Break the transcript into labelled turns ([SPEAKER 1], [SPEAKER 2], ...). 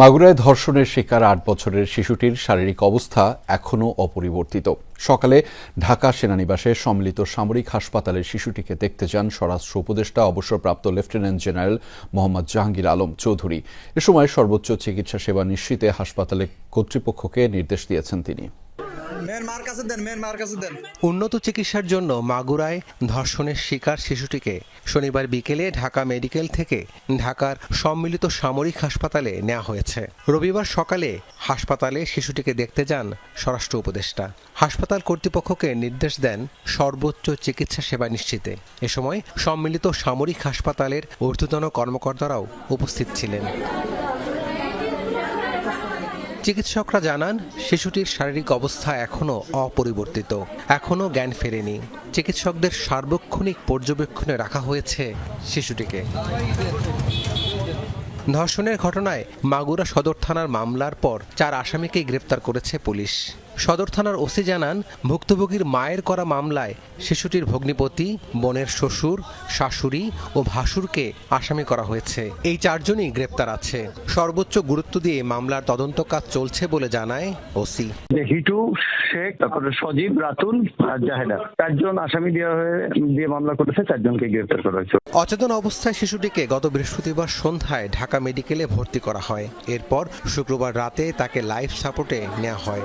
[SPEAKER 1] মাগুরায় ধর্ষণের শিকার আট বছরের শিশুটির শারীরিক অবস্থা এখনও অপরিবর্তিত। সকালে ঢাকা সেনানিবাসে সম্মিলিত সামরিক হাসপাতালের শিশুটিকে দেখতে যান স্বরাষ্ট্র উপদেষ্টা, অবসরপ্রাপ্ত লেফটেন্যান্ট জেনারেল মোহাম্মদ জাহাঙ্গীর আলম চৌধুরী। এ সময় সর্বোচ্চ চিকিৎসা সেবা নিশ্চিতে হাসপাতালে কর্তৃপক্ষকে নির্দেশ দিয়েছেন তিনি।
[SPEAKER 2] উন্নত চিকিৎসার জন্য মাগুরায় ধর্ষণের শিকার শিশুটিকে শনিবার বিকেলে ঢাকা মেডিকেল থেকে ঢাকার সম্মিলিত সামরিক হাসপাতালে নেওয়া হয়েছে। রবিবার সকালে হাসপাতালে শিশুটিকে দেখতে যান স্বরাষ্ট্র উপদেষ্টা। হাসপাতাল কর্তৃপক্ষকে নির্দেশ দেন সর্বোচ্চ চিকিৎসা সেবা নিশ্চিতে। এ সময় সম্মিলিত সামরিক হাসপাতালের ঊর্ধ্বতন কর্মকর্তারাও উপস্থিত ছিলেন। চিকিৎসকরা জানান, শিশুটির শারীরিক অবস্থা এখনও অপরিবর্তিত। এখনও জ্ঞান ফেরেনি। চিকিৎসকদের সার্বক্ষণিক পর্যবেক্ষণে রাখা হয়েছে শিশুটিকে। ধর্ষণের ঘটনায় মাগুরা সদর থানার মামলার পর চার আসামিকে গ্রেপ্তার করেছে পুলিশ। সদর থানার ওসি জানান ভুক্তভোগীর মায়ের করা মামলায় শিশুটির ভগ্নিপতি বোনের শ্বশুর শাশুড়ি ও ভাসুরকে আসামি করা হয়েছে। এই চারজনই গ্রেপ্তার আছে। সর্বোচ্চ গুরুত্ব দিয়ে মামলার তদন্ত কাজ চলছে বলে জানায় ওসি।
[SPEAKER 3] হিটু শেখ তারপরে সজীব রাতুল আর জাহেদা। চারজন আসামি দেওয়া হয়ে দিয়ে মামলা করেছে চারজনকে গ্রেফতার করা হয়েছে।
[SPEAKER 2] অচেতন অবস্থায় শিশুটিকে গত বৃহস্পতিবার সন্ধ্যায় ঢাকা মেডিকেলে ভর্তি করা হয়। এরপর শুক্রবার রাতে তাকে লাইফ সাপোর্টে নেওয়া হয়।